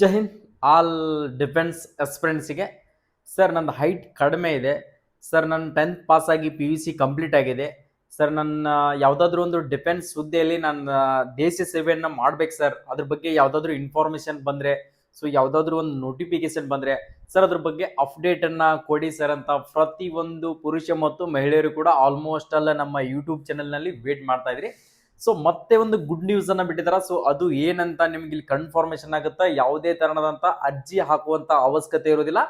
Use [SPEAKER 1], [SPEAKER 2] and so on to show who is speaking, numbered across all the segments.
[SPEAKER 1] ಜೈ Hind. All defence ಎಸ್ಪಿರೆಂಟ್ಸಿಗೆ sir ನನ್ನ height ಕಡಿಮೆ ಇದೆ. ಸರ್ ನನ್ನ ಟೆಂತ್ ಪಾಸ್ ಆಗಿ ಪಿ ಯು ಸಿ ಕಂಪ್ಲೀಟ್ ಆಗಿದೆ. ಸರ್ ನನ್ನ ಯಾವುದಾದ್ರೂ ಒಂದು ಡಿಫೆನ್ಸ್ ಹುದ್ದೆಯಲ್ಲಿ ನಾನು ದೇಶ ಸೇವೆಯನ್ನು ಮಾಡ್ಬೇಕು ಸರ್ ಅದ್ರ ಬಗ್ಗೆ ಯಾವುದಾದ್ರೂ ಇನ್ಫಾರ್ಮೇಷನ್ ಬಂದರೆ ಸೊ ಯಾವುದಾದ್ರೂ ಒಂದು ನೋಟಿಫಿಕೇಶನ್ ಬಂದರೆ ಸರ್ ಅದ್ರ ಬಗ್ಗೆ ಅಪ್ಡೇಟನ್ನು ಕೊಡಿ ಸರ್ ಅಂತ ಪ್ರತಿಯೊಂದು ಪುರುಷ ಮತ್ತು ಮಹಿಳೆಯರು ಕೂಡ ಆಲ್ಮೋಸ್ಟ್ ಅಲ್ಲ ನಮ್ಮ ಯೂಟ್ಯೂಬ್ ಚಾನಲ್ನಲ್ಲಿ ವೇಟ್ ಮಾಡ್ತಾ ಇದ್ರಿ. ಸೊ ಮತ್ತೆ ಒಂದು ಗುಡ್ ನ್ಯೂಸ್ ಅನ್ನ ಬಿಟ್ಟಿದಾರ? ಸೊ ಅದು ಏನಂತ ನಿಮ್ಗೆ ಇಲ್ಲಿ ಕನ್ಫರ್ಮೇಶನ್ ಆಗುತ್ತೆ? ಯಾವುದೇ ತರಹದಂತ ಅರ್ಜಿ ಹಾಕುವಂತ ಅವಶ್ಯಕತೆ ಇರೋದಿಲ್ಲ.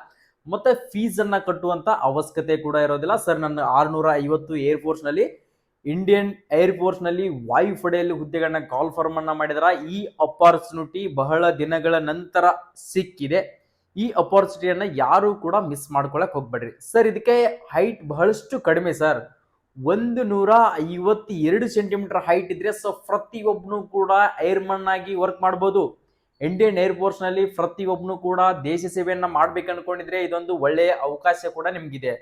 [SPEAKER 1] ಮತ್ತೆ ಫೀಸ್ ಅನ್ನ ಕಟ್ಟುವಂತ ಅವಶ್ಯಕತೆ ಕೂಡ ಇರೋದಿಲ್ಲ. ಸರ್ ನನ್ನ ಆರ್ನೂರ ಐವತ್ತು ಏರ್ ಫೋರ್ಸ್ನಲ್ಲಿ ಇಂಡಿಯನ್ ಏರ್ ಫೋರ್ಸ್ನಲ್ಲಿ ವಾಯುಪಡೆಯಲ್ಲಿ ಹುದ್ದೆಗಳನ್ನ ಕಾಲ್ ಫಾರ್ಮ್ ಅನ್ನ ಮಾಡಿದಾರ? ಈ ಅಪಾರ್ಚುನಿಟಿ ಬಹಳ ದಿನಗಳ ನಂತರ ಸಿಕ್ಕಿದೆ. ಈ ಅಪಾರ್ಚುನಿಟಿಯನ್ನ ಯಾರು ಕೂಡ ಮಿಸ್ ಮಾಡ್ಕೊಳಕ್ ಹೋಗ್ಬೇಡ್ರಿ. ಸರ್ ಇದಕ್ಕೆ ಹೈಟ್ ಬಹಳಷ್ಟು ಕಡಿಮೆ ಸರ್ ಒಂದು ನೂರ ಐವತ್ತು ಎರಡು ಸೆಂಟಿಮೀಟರ್ ಹೈಟ್ ಇದ್ರೆ ಸೊ ಪ್ರತಿಯೊಬ್ಬನು ಕೂಡ ಏರ್ಮನ್ ಆಗಿ ವರ್ಕ್ ಮಾಡ್ಬೋದು. ಇಂಡಿಯನ್ ಏರ್ಫೋರ್ಸ್ನಲ್ಲಿ ಪ್ರತಿಯೊಬ್ಬನು ಕೂಡ ದೇಶ ಸೇವೆಯನ್ನ ಮಾಡ್ಬೇಕು ಅನ್ಕೊಂಡಿದ್ರೆ ಇದೊಂದು ಒಳ್ಳೆಯ ಅವಕಾಶ ಕೂಡ ನಿಮ್ಗಿದೆ.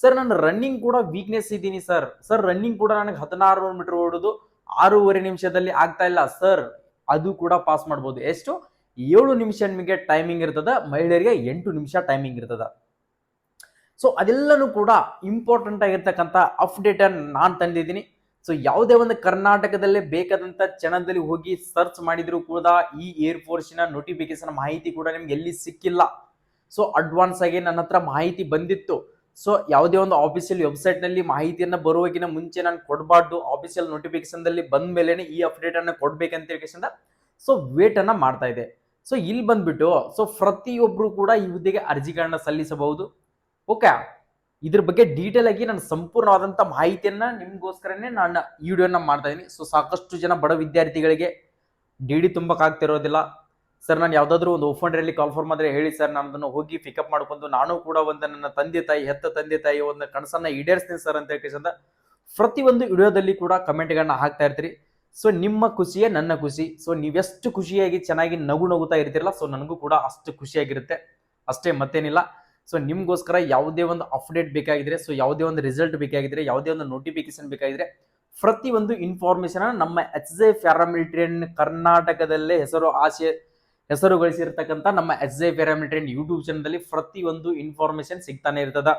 [SPEAKER 1] ಸರ್ ನಾನು ರನ್ನಿಂಗ್ ಕೂಡ ವೀಕ್ನೆಸ್ ಇದ್ದೀನಿ ಸರ್ ಸರ್ ರನ್ನಿಂಗ್ ಕೂಡ ನನಗೆ ಹದಿನಾರು ಮೀಟರ್ ಓಡೋದು, ಆರೂವರೆ ನಿಮಿಷದಲ್ಲಿ ಆಗ್ತಾ ಇಲ್ಲ. ಸರ್ ಅದು ಕೂಡ ಪಾಸ್ ಮಾಡ್ಬೋದು. ಎಷ್ಟು? ಏಳು ನಿಮಿಷ ನಿಮಗೆ ಟೈಮಿಂಗ್ ಇರ್ತದ, ಮಹಿಳೆಯರಿಗೆ ಎಂಟು ನಿಮಿಷ ಟೈಮಿಂಗ್ ಇರ್ತದ. ಸೊ ಅದೆಲ್ಲನೂ ಕೂಡ ಇಂಪಾರ್ಟೆಂಟ್ ಆಗಿರ್ತಕ್ಕಂಥ ಅಪ್ಡೇಟ್ ನಾನು ತಂದಿದ್ದೀನಿ. ಸೊ ಯಾವುದೇ ಒಂದು ಕರ್ನಾಟಕದಲ್ಲೇ ಬೇಕಾದಂಥ ಕ್ಷಣದಲ್ಲಿ ಹೋಗಿ ಸರ್ಚ್ ಮಾಡಿದರೂ ಕೂಡ ಈ ಏರ್ ಫೋರ್ಸಿನ ನೋಟಿಫಿಕೇಶನ್ ಮಾಹಿತಿ ಕೂಡ ನಿಮ್ಗೆ ಎಲ್ಲಿ ಸಿಕ್ಕಿಲ್ಲ. ಸೊ ಅಡ್ವಾನ್ಸ್ ಆಗಿ ನನ್ನ ಹತ್ರ ಮಾಹಿತಿ ಬಂದಿತ್ತು. ಸೊ ಯಾವುದೇ ಒಂದು ಆಫೀಸಿಯಲ್ ವೆಬ್ಸೈಟ್ನಲ್ಲಿ ಮಾಹಿತಿಯನ್ನು ಬರುವಾಗಿನ ಮುಂಚೆ ನಾನು ಕೊಡಬಾರ್ದು. ಆಫೀಸಿಯಲ್ ನೋಟಿಫಿಕೇಶನ್ದಲ್ಲಿ ಬಂದ ಮೇಲೆ ಈ ಅಪ್ಡೇಟ್ ಕೊಡಬೇಕಂತ ಹೇಳ್ಕೇಸಿಂದ ಸೊ ವೇಟ್ ಅನ್ನು ಮಾಡ್ತಾ ಇದೆ ಸೊ ಇಲ್ಲಿ ಬಂದ್ಬಿಟ್ಟು ಸೊ ಪ್ರತಿಯೊಬ್ರು ಕೂಡ ಈ ಹುದ್ದೆಗೆ ಅರ್ಜಿಗಳನ್ನ ಸಲ್ಲಿಸಬಹುದು. ಓಕೆ, ಇದ್ರ ಬಗ್ಗೆ ಡೀಟೇಲ್ ಆಗಿ ನಾನು ಸಂಪೂರ್ಣವಾದಂತ ಮಾಹಿತಿಯನ್ನ ನಿಮಗೋಸ್ಕರನೇ ನಾನು ಈ ವಿಡಿಯೋನ ಮಾಡ್ತಾ ಇದ್ದೀನಿ ಸೊ ಸಾಕಷ್ಟು ಜನ ಬಡ ವಿದ್ಯಾರ್ಥಿಗಳಿಗೆ ಡಿ ಡಿ ತುಂಬಕ್ಕಾಗ್ತಿರೋದಿಲ್ಲ ಸರ್ ನಾನು ಯಾವುದಾದ್ರೂ ಒಂದು ಓಫನ್ ಡ್ರಲ್ಲಿ ಕಾಲ್ ಫಾರ್ಮ್ ಆದ್ರೆ ಹೇಳಿ ಸರ್ ನಾನು ಅದನ್ನು ಹೋಗಿ ಪಿಕಪ್ ಮಾಡ್ಕೊಂಡು ನಾನು ಕೂಡ ಒಂದು ನನ್ನ ತಂದೆ ತಾಯಿ, ಹೆತ್ತ ತಂದೆ ತಾಯಿ ಒಂದು ಕನಸನ್ನ ಈಡೇರಿಸ್ತೀನಿ ಸರ್ ಅಂತ ಹೇಳ್ಕೇಸಿಂದ ಪ್ರತಿಯೊಂದು ವಿಡಿಯೋದಲ್ಲಿ ಕೂಡ ಕಮೆಂಟ್ಗಳನ್ನ ಹಾಕ್ತಾ ಇರ್ತೀರಿ. ಸೊ ನಿಮ್ಮ ಖುಷಿಯೇ ನನ್ನ ಖುಷಿ. ಸೊ ನೀವೆಷ್ಟು ಖುಷಿಯಾಗಿ ಚೆನ್ನಾಗಿ ನಗು ನಗುತ್ತಾ ಇರ್ತೀರಲ್ಲ ಸೊ ನನಗೂ ಕೂಡ ಅಷ್ಟು ಖುಷಿಯಾಗಿರುತ್ತೆ. ಅಷ್ಟೇ ಮತ್ತೇನಿಲ್ಲ. ಸೊ ನಿಮಗೋಸ್ಕರ ಯಾವುದೇ ಒಂದು ಅಪ್ಡೇಟ್ ಬೇಕಾಗಿದ್ರೆ ಸೊ ಯಾವುದೇ ಒಂದು ರಿಸಲ್ಟ್ ಬೇಕಾಗಿದ್ರೆ, ಯಾವುದೇ ಒಂದು ನೋಟಿಫಿಕೇಶನ್ ಬೇಕಾಗಿದ್ರೆ ಪ್ರತಿ ಒಂದು ಇನ್ಫಾರ್ಮೇಶನ್ ನಮ್ಮ ಎಚ್ ಜೆ ಪ್ಯಾರಾಮಿಲಿಟರಿಯನ್ ಕರ್ನಾಟಕದಲ್ಲೇ ಹೆಸರು ಆಸೆ ಹೆಸರು ಗಳಿಸಿರ್ತಕ್ಕಂಥ ನಮ್ಮ ಎಚ್ ಜೆ ಪ್ಯಾರಾಮಿಲಿಟರಿಯನ್ ಯೂಟ್ಯೂಬ್ ಪ್ರತಿ ಒಂದು ಇನ್ಫಾರ್ಮೇಶನ್ ಸಿಗ್ತಾನೆ ಇರ್ತದ.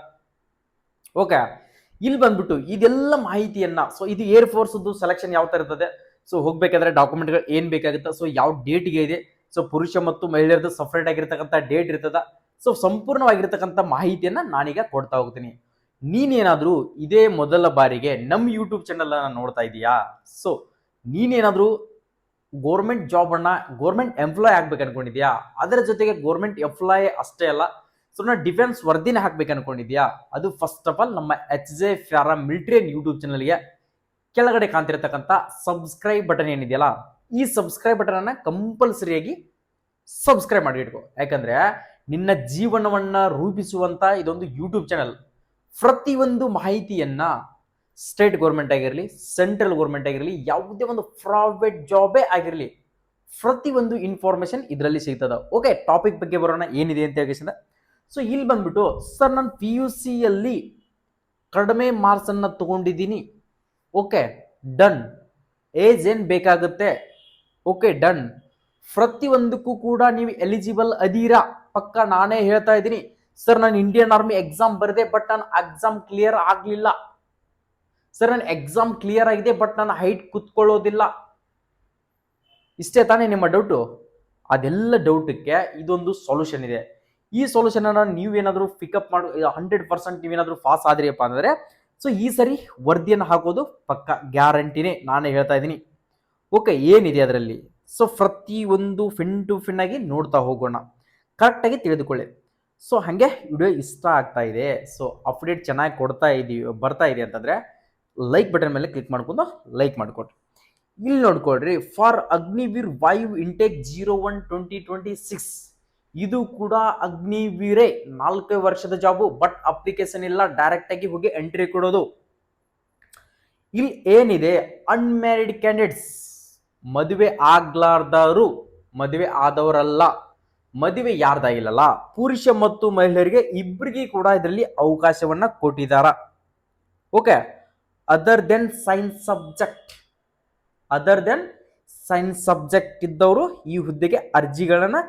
[SPEAKER 1] ಓಕೆ ಇಲ್ಲಿ ಬಂದ್ಬಿಟ್ಟು ಇದೆಲ್ಲ ಮಾಹಿತಿಯನ್ನ ಸೊ ಇದು ಏರ್ ಫೋರ್ಸ್ ಸೆಲೆಕ್ಷನ್ ಯಾವ ತರ ಇರ್ತದೆ? ಸೊ ಹೋಗ್ಬೇಕಾದ್ರೆ ಡಾಕ್ಯುಮೆಂಟ್ಗಳು ಏನ್ ಬೇಕಾಗುತ್ತೆ? ಸೊ ಯಾವ ಡೇಟ್ಗೆ ಇದೆ? ಸೊ ಪುರುಷ ಮತ್ತು ಮಹಿಳೆಯರದು ಸಪ್ರೇಟ್ ಆಗಿರ್ತಕ್ಕಂಥ ಡೇಟ್ ಇರ್ತದ? ಸೊ ಸಂಪೂರ್ಣವಾಗಿರ್ತಕ್ಕಂಥ ಮಾಹಿತಿಯನ್ನ ನಾನೀಗ ಕೊಡ್ತಾ ಹೋಗ್ತೀನಿ. ನೀನೇನಾದರೂ ಇದೇ ಮೊದಲ ಬಾರಿಗೆ ನಮ್ಮ ಯೂಟ್ಯೂಬ್ ಚಾನಲ್ ಅನ್ನ ನೋಡ್ತಾ ಇದೀಯಾ? ಸೊ ನೀನೇನಾದರೂ ಗೋರ್ಮೆಂಟ್ ಜಾಬ್ ಅನ್ನ ಗೋರ್ಮೆಂಟ್ ಎಂಪ್ಲಾಯ್ ಆಗ್ಬೇಕು ಅನ್ಕೊಂಡಿದ್ಯಾ? ಅದರ ಜೊತೆಗೆ ಗೋರ್ಮೆಂಟ್ ಎಂಪ್ಲಾಯ್ ಅಷ್ಟೇ ಅಲ್ಲ ಸೊ ನಾ ಡಿಫೆನ್ಸ್ ವರ್ದಿನ ಹಾಕ್ಬೇಕು ಅನ್ಕೊಂಡಿದ್ಯಾ? ಅದು ಫಸ್ಟ್ ಆಫ್ ಆಲ್ ನಮ್ಮ H J paramilitary YouTube ಚಾನಲ್ಗೆ ಕೆಳಗಡೆ ಕಾಣ್ತಿರ್ತಕ್ಕಂಥ ಸಬ್ಸ್ಕ್ರೈಬ್ ಬಟನ್ ಏನಿದೆಯಲ್ಲ, ಈ ಸಬ್ಸ್ಕ್ರೈಬ್ ಬಟನ್ ಅನ್ನ ಕಂಪಲ್ಸರಿಯಾಗಿ ಸಬ್ಸ್ಕ್ರೈಬ್ ಮಾಡಿ ಇಟ್ಕೋ. ಯಾಕಂದ್ರೆ ನಿನ್ನ ಜೀವನವನ್ನ ರೂಪಿಸುವಂತ ಇದೊಂದು ಯೂಟ್ಯೂಬ್ ಚಾನಲ್ ಪ್ರತಿಯೊಂದು ಮಾಹಿತಿಯನ್ನ ಸ್ಟೇಟ್ ಗೌರ್ಮೆಂಟ್ ಆಗಿರಲಿ ಸೆಂಟ್ರಲ್ ಗೌರ್ಮೆಂಟ್ ಆಗಿರಲಿ, ಯಾವುದೇ ಒಂದು ಪ್ರೈವೇಟ್ ಜಾಬೇ ಆಗಿರಲಿ, ಪ್ರತಿಯೊಂದು ಇನ್ಫಾರ್ಮೇಷನ್ ಇದರಲ್ಲಿ ಸಿಗ್ತದ. ಓಕೆ ಟಾಪಿಕ್ ಬಗ್ಗೆ ಬರೋಣ, ಏನಿದೆ ಅಂತ ಹೇಳಿ ಸೊ ಇಲ್ಲಿ ಬಂದ್ಬಿಟ್ಟು ಸರ್ ನಾನು ಪಿ ಯು ಸಿಯಲ್ಲಿ ಕಡಿಮೆ ಮಾರ್ಕ್ಸ್ ತೊಗೊಂಡಿದ್ದೀನಿ ತಗೊಂಡಿದ್ದೀನಿ. ಓಕೆ ಡನ್ ಏಜ್ ಏನು ಬೇಕಾಗುತ್ತೆ? ಓಕೆ ಡನ್ ಪ್ರತಿಯೊಂದಕ್ಕೂ ಕೂಡ ನೀವು ಎಲಿಜಿಬಲ್ ಅದೀರಾ? ಪಕ್ಕ ನಾನೇ ಹೇಳ್ತಾ ಇದ್ದೀನಿ. ಸರ್ ನಾನು ಇಂಡಿಯನ್ ಆರ್ಮಿ ಎಕ್ಸಾಮ್ ಬರೆದೆ ಬಟ್ ನಾನು ಎಕ್ಸಾಮ್ ಕ್ಲಿಯರ್ ಆಗಲಿಲ್ಲ. ಸರ್ ನನ್ನ ಎಕ್ಸಾಮ್ ಕ್ಲಿಯರ್ ಆಗಿದೆ ಬಟ್ ನಾನು ಹೈಟ್ ಕುತ್ಕೊಳ್ಳೋದಿಲ್ಲ. ಇಷ್ಟೇ ತಾನೇ ನಿಮ್ಮ ಡೌಟು ಅದೆಲ್ಲ ಡೌಟಕ್ಕೆ ಇದೊಂದು ಸೊಲ್ಯೂಷನ್ ಇದೆ. ಈ ಸೊಲ್ಯೂಷನ್ ನೀವೇನಾದರೂ ಪಿಕಪ್ ಮಾಡಿ ಹಂಡ್ರೆಡ್ ಪರ್ಸೆಂಟ್ ನೀವೇನಾದರೂ ಪಾಸ್ ಆದ್ರಿಯಪ್ಪ ಅಂದರೆ ಸೊ ಈ ಸರಿ ವರದಿಯನ್ನು ಹಾಕೋದು ಪಕ್ಕ ಗ್ಯಾರಂಟಿನೇ ನಾನೇ ಹೇಳ್ತಾ ಇದ್ದೀನಿ. ಓಕೆ ಏನಿದೆ ಅದರಲ್ಲಿ? ಸೊ ಪ್ರತಿ ಒಂದು ಫಿನ್ ಟು ಫಿನ್ ಆಗಿ ನೋಡ್ತಾ ಹೋಗೋಣ. ಕರೆಕ್ಟಾಗಿ ತಿಳಿದುಕೊಳ್ಳಿ. ಸೊ ಹಾಗೆ ವಿಡಿಯೋ ಇಷ್ಟ ಆಗ್ತಾ ಇದೆ. ಸೊ ಅಪ್ಡೇಟ್ ಚೆನ್ನಾಗಿ ಕೊಡ್ತಾ ಇದೀವಿ ಬರ್ತಾ ಇದೆ ಅಂತಂದರೆ ಲೈಕ್ ಬಟನ್ ಮೇಲೆ ಕ್ಲಿಕ್ ಮಾಡ್ಕೊಂಡು ಲೈಕ್ ಮಾಡಿಕೊಡ್ರಿ. ಇಲ್ಲಿ ನೋಡ್ಕೊಳ್ರಿ for Agniveer Vayu intake zero one twenty twenty six ಇದು ಕೂಡ ಅಗ್ನಿವೀರೇ ನಾಲ್ಕು ವರ್ಷದ ಜಾಬು ಬಟ್ ಅಪ್ಲಿಕೇಶನ್ ಇಲ್ಲ ಡೈರೆಕ್ಟ್ ಆಗಿ ಹೋಗಿ ಎಂಟ್ರಿ ಕೊಡೋದು. ಇಲ್ಲಿ ಏನಿದೆ ಅನ್ಮ್ಯಾರಿಡ್ ಕ್ಯಾಂಡಿಡೇಟ್ಸ್ ಮದುವೆ ಆಗ್ಲಾರ್ದವರು, ಮದುವೆ ಆದವರಲ್ಲ. ಮದುವೆ ಯಾರ್ದಾಗಿಲ್ಲಲ್ಲ, ಪುರುಷ ಮತ್ತು ಮಹಿಳೆಯರಿಗೆ ಇಬ್ಬರಿಗೆ ಕೂಡ ಇದರಲ್ಲಿ ಅವಕಾಶವನ್ನ ಕೊಟ್ಟಿದ್ದಾರ okay other than science subject other than science subject ಇದ್ದವರು ಈ ಹುದ್ದೆಗೆ ಅರ್ಜಿಗಳನ್ನ